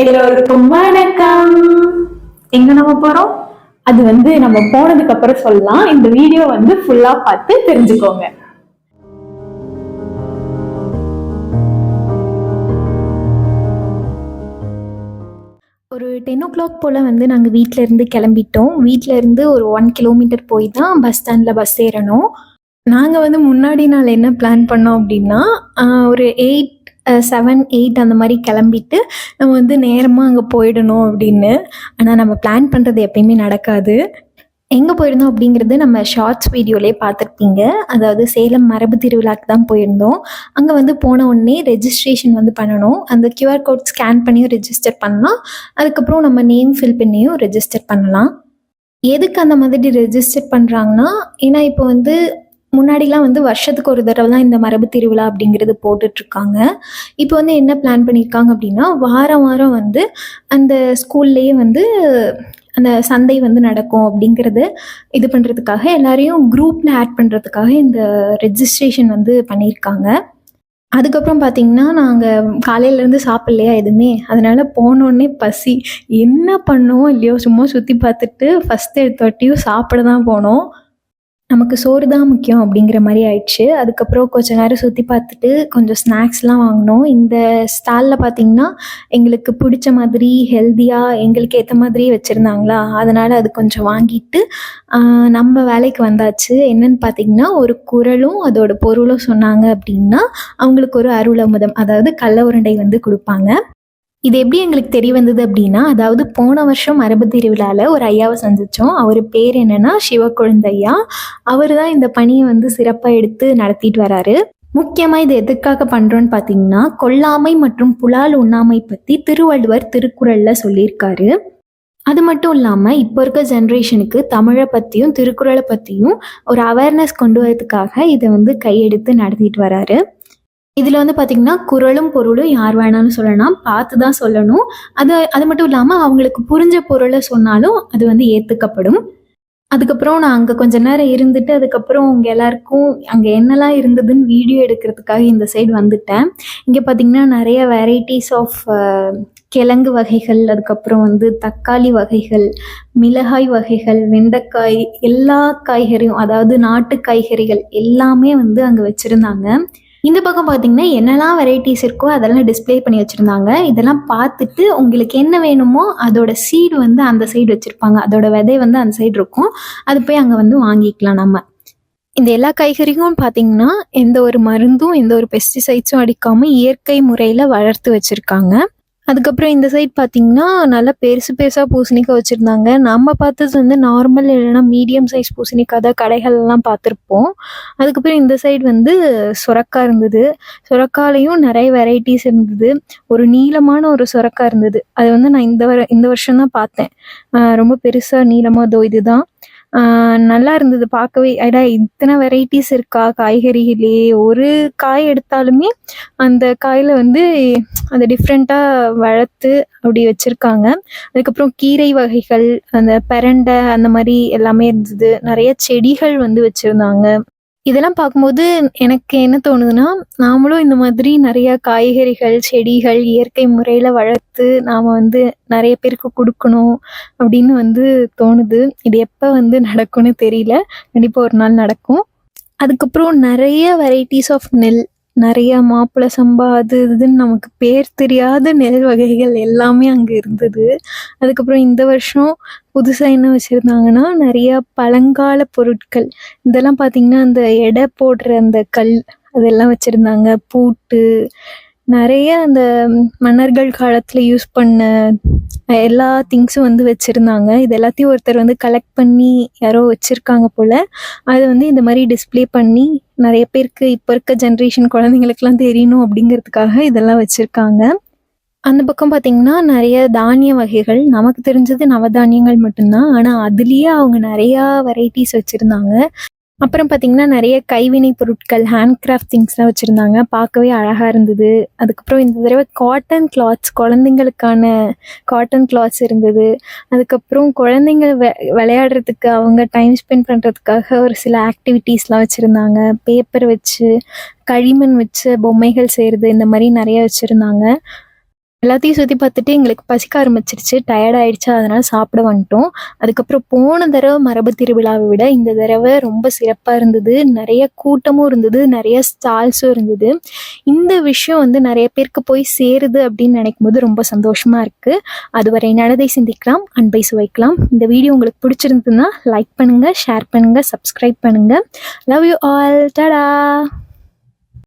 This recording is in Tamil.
எல்லோருக்கும் வணக்கம். எங்க நம்ம போறோம்? அது வந்து நம்ம போனதுக்கு அப்புறம் சொல்லலாம். இந்த வீடியோ வந்து ஃபுல்லா பார்த்து தெரிஞ்சுக்கோங்க. ஒரு டென் ஓ கிளாக் போல் வந்து நாங்கள் வீட்டிலேருந்து கிளம்பிட்டோம். வீட்டிலேருந்து ஒரு ஒன் கிலோமீட்டர் போய் தான் பஸ் ஸ்டாண்டில் பஸ் ஏறணும். நாங்கள் வந்து முன்னாடி நாள் என்ன பிளான் பண்ணோம் அப்படின்னா ஒரு எயிட் செவன் எயிட் அந்த மாதிரி கிளம்பிட்டு நம்ம வந்து நேரமாக அங்கே போயிடணும் அப்படின்னு. ஆனால் நம்ம பிளான் பண்ணுறது எப்பயுமே நடக்காது. எங்கே போயிருந்தோம் அப்படிங்கிறது நம்ம ஷார்ட்ஸ் வீடியோலேயே பார்த்துருப்பீங்க. அதாவது சேலம் மரபு திருவிழாக்கு தான் போயிருந்தோம். அங்கே வந்து போன உடனே ரெஜிஸ்ட்ரேஷன் வந்து பண்ணணும். அந்த கியூஆர் கோட் ஸ்கேன் பண்ணியும் ரெஜிஸ்டர் பண்ணலாம். அதுக்கப்புறம் நம்ம நேம் ஃபில் பண்ணியும் ரெஜிஸ்டர் பண்ணலாம். எதுக்கு அந்த மாதிரி ரெஜிஸ்டர் பண்ணுறாங்கன்னா ஏன்னா இப்போ வந்து முன்னாடிலாம் வந்து வருஷத்துக்கு ஒரு தடவை தான் இந்த மரபு திருவிழா அப்படிங்கிறது போட்டுட்ருக்காங்க. இப்போ வந்து என்ன பிளான் பண்ணியிருக்காங்க அப்படின்னா வாரம் வாரம் வந்து அந்த ஸ்கூல்லேயே வந்து அந்த சந்தை வந்து நடக்கும் அப்படிங்கிறது இது பண்ணுறதுக்காக எல்லாரையும் குரூப்பில் ஆட் பண்ணுறதுக்காக இந்த ரெஜிஸ்ட்ரேஷன் வந்து பண்ணியிருக்காங்க. அதுக்கப்புறம் பார்த்தீங்கன்னா நாங்கள் காலையிலேருந்து சாப்பிட்லையா எதுவுமே. அதனால் போனோடனே பசி. என்ன பண்ணோம் இல்லையோ சும்மா சுற்றி பார்த்துட்டு ஃபஸ்ட்டு எடுத்தொட்டியும் சாப்பிட தான் போனோம். நமக்கு சோறு தான் முக்கியம் அப்படிங்கிற மாதிரி ஆயிடுச்சு. அதுக்கப்புறம் கொஞ்ச நேரம் சுற்றி பார்த்துட்டு கொஞ்சம் ஸ்நாக்ஸ்லாம் வாங்கினோம். இந்த ஸ்டாலில் பார்த்தீங்கன்னா எங்களுக்கு பிடிச்ச மாதிரி ஹெல்த்தியாக எங்களுக்கு ஏற்ற மாதிரியே வச்சுருந்தாங்களா? அதனால் அது கொஞ்சம் வாங்கிட்டு நம்ம வேலைக்கு வந்தாச்சு. என்னன்னு பார்த்தீங்கன்னா ஒரு குரலும் அதோட பொருளும் சொன்னாங்க அப்படின்னா அவங்களுக்கு ஒரு அருளமுதம் அதாவது கள்ள உருண்டை வந்து கொடுப்பாங்க. இது எப்படி எங்களுக்கு தெரிய வந்தது அப்படின்னா அதாவது போன வருஷம் மரபு திருவிழாவில் ஒரு ஐயாவை சந்தித்தோம் அவர் பேர் என்னென்னா சிவக்குழந்தையா. அவர் தான் இந்த பணியை வந்து சிறப்பாக எடுத்து நடத்திட்டு வராரு. முக்கியமாக இது எதுக்காக பண்ணுறோன்னு பார்த்தீங்கன்னா கொல்லாமை மற்றும் புலால் உண்ணாமை பற்றி திருவள்ளுவர் திருக்குறளில் சொல்லியிருக்காரு. அது மட்டும் இல்லாமல் இப்போ இருக்க ஜென்ரேஷனுக்கு தமிழை பற்றியும் திருக்குறளை பற்றியும் ஒரு அவேர்னஸ் கொண்டு வரதுக்காக இதை வந்து கையெடுத்து நடத்திட்டு வராரு. இதில் வந்து பார்த்திங்கன்னா குரலும் பொருளும் யார் வேணாலும் சொல்லலாம். பார்த்து தான் சொல்லணும். அது அது மட்டும் இல்லாமல் அவங்களுக்கு புரிஞ்ச பொருளை சொன்னாலும் அது வந்து ஏற்றுக்கப்படும் அதுக்கப்புறம் நான் அங்கே கொஞ்ச நேரம் இருந்துட்டு அதுக்கப்புறம் உங்கள் எல்லாருக்கும் அங்கே என்னெல்லாம் இருந்ததுன்னு வீடியோ எடுக்கிறதுக்காக இந்த சைடு வந்துட்டேன். இங்கே பார்த்திங்கன்னா நிறைய வெரைட்டிஸ் ஆஃப் கிழங்கு வகைகள் அதுக்கப்புறம் வந்து தக்காளி வகைகள் மிளகாய் வகைகள் வெண்டைக்காய் எல்லா காய்கறியும் அதாவது நாட்டு காய்கறிகள் எல்லாமே வந்து அங்கே வச்சுருந்தாங்க. இந்த பக்கம் பார்த்தீங்கன்னா என்னெல்லாம் வெரைட்டிஸ் இருக்கோ அதெல்லாம் டிஸ்ப்ளே பண்ணி வச்சுருந்தாங்க. இதெல்லாம் பார்த்துட்டு உங்களுக்கு என்ன வேணுமோ அதோட சீடு வந்து அந்த சைடு வச்சுருப்பாங்க. அதோட விதை வந்து அந்த சைடு இருக்கும். அது போய் அங்கே வந்து வாங்கிக்கலாம் நம்ம. இந்த எல்லா காய்கறியும் பார்த்தீங்கன்னா எந்த ஒரு மருந்தும் எந்த ஒரு பெஸ்டிசைட்ஸும் அடிக்காமல் இயற்கை முறையில் வளர்த்து வச்சுருக்காங்க. அதுக்கப்புறம் இந்த சைட் பார்த்தீங்கன்னா நல்லா பெருசு பெருசாக பூசணிக்காய் வச்சுருந்தாங்க. நம்ம பார்த்தது வந்து நார்மல் இல்லைன்னா மீடியம் சைஸ் பூசணிக்காய் தான் கடைகள்லாம் பார்த்துருப்போம். அதுக்கப்புறம் இந்த சைடு வந்து சுரக்காய் இருந்தது. சுரக்காலையும் நிறைய வெரைட்டிஸ் இருந்தது. ஒரு நீளமான ஒரு சுரக்காய் இருந்தது. அது வந்து நான் இந்த வர இந்த வருஷம் தான் பார்த்தேன் ரொம்ப பெருசாக நீளமாக இதோ இதுதான். நல்லா இருந்தது பார்க்கவே. அடா இத்தனை வெரைட்டிஸ் இருக்கா? காய்கறிகளே. ஒரு காய் எடுத்தாலுமே அந்த காயில் வந்து அதை டிஃப்ரெண்ட்டாக வளர்த்து அப்படி வச்சுருக்காங்க. அதுக்கப்புறம் கீரை வகைகள் அந்த பிரண்டை அந்த மாதிரி எல்லாமே இருந்தது. நிறைய செடிகள் வந்து வச்சுருந்தாங்க. இதெல்லாம் பார்க்கும்போது எனக்கு என்ன தோணுதுன்னா நாமளும் இந்த மாதிரி நிறைய காய்கறிகள் செடிகள் இயற்கை முறையில் வளர்த்து நாம் வந்து நிறைய பேருக்கு கொடுக்கணும் அப்படின்னு வந்து தோணுது. இது எப்போ வந்து நடக்கும்னு தெரியல. கண்டிப்பாக ஒரு நாள் நடக்கும். அதுக்கப்புறம் நிறைய வெரைட்டிஸ் ஆஃப் நெல் நிறைய மாப்பிள்ளை சம்பா அது இதுன்னு நமக்கு பேர் தெரியாத நெல் வகைகள் எல்லாமே அங்கே இருந்தது. அதுக்கப்புறம் இந்த வருஷம் புதுசாக என்ன வச்சுருந்தாங்கன்னா நிறைய பழங்கால பொருட்கள். இதெல்லாம் பார்த்தீங்கன்னா அந்த எடை போடுற அந்த கல் அதெல்லாம் வச்சுருந்தாங்க. பூட்டு நிறைய அந்த மன்னர்கள் காலத்தில் யூஸ் பண்ண எல்லா திங்ஸும் வந்து வச்சுருந்தாங்க. இது எல்லாத்தையும் ஒருத்தர் வந்து கலெக்ட் பண்ணி யாரோ வச்சுருக்காங்க போல். அதை வந்து இந்த மாதிரி டிஸ்பிளே பண்ணி நிறைய பேருக்கு இப்போ இருக்க ஜென்ரேஷன் குழந்தைங்களுக்குலாம் தெரியணும் அப்படிங்கிறதுக்காக இதெல்லாம் வச்சுருக்காங்க. அந்த பக்கம் பார்த்தீங்கன்னா நிறைய தானிய வகைகள். நமக்கு தெரிஞ்சது நவதானியங்கள் மட்டும்தான். ஆனால் அதுலேயே அவங்க நிறையா வெரைட்டிஸ் வச்சுருந்தாங்க. அப்புறம் பார்த்தீங்கன்னா நிறைய கைவினை பொருட்கள் ஹேண்ட் கிராஃப்ட் திங்ஸ்லாம் வச்சுருந்தாங்க. பார்க்கவே அழகாக இருந்தது. அதுக்கப்புறம் இந்த தடவை காட்டன் கிளாத்ஸ் குழந்தைங்களுக்கான காட்டன் கிளாத்ஸ் இருந்தது. அதுக்கப்புறம் குழந்தைங்க வெ விளையாடுறதுக்கு அவங்க டைம் ஸ்பெண்ட் பண்ணுறதுக்காக ஒரு சில ஆக்டிவிட்டீஸ்லாம் வச்சுருந்தாங்க. பேப்பர் வச்சு களிமண் வச்சு பொம்மைகள் செய்கிறது இந்த மாதிரி நிறைய வச்சுருந்தாங்க. எல்லாத்தையும் சுற்றி பார்த்துட்டு எங்களுக்கு பசிக்க ஆரம்பிச்சிருச்சு. டயர்ட் ஆயிடுச்சு. அதனால் சாப்பிட வந்துட்டோம். அதுக்கப்புறம் போன தடவை மரபு திருவிழாவை விட இந்த தடவை ரொம்ப சிறப்பாக இருந்தது. நிறைய கூட்டமும் இருந்தது. நிறைய ஸ்டால்ஸும் இருந்தது. இந்த விஷயம் வந்து நிறைய பேருக்கு போய் சேருது அப்படின்னு நினைக்கும் போது ரொம்ப சந்தோஷமாக இருக்குது அதுவரை நடதை சிந்திக்கலாம் அன்பை சுவைக்கலாம். இந்த வீடியோ உங்களுக்கு பிடிச்சிருந்ததுன்னா லைக் பண்ணுங்கள் ஷேர் பண்ணுங்கள் சப்ஸ்கிரைப் பண்ணுங்கள் லவ் யூ ஆல் டடா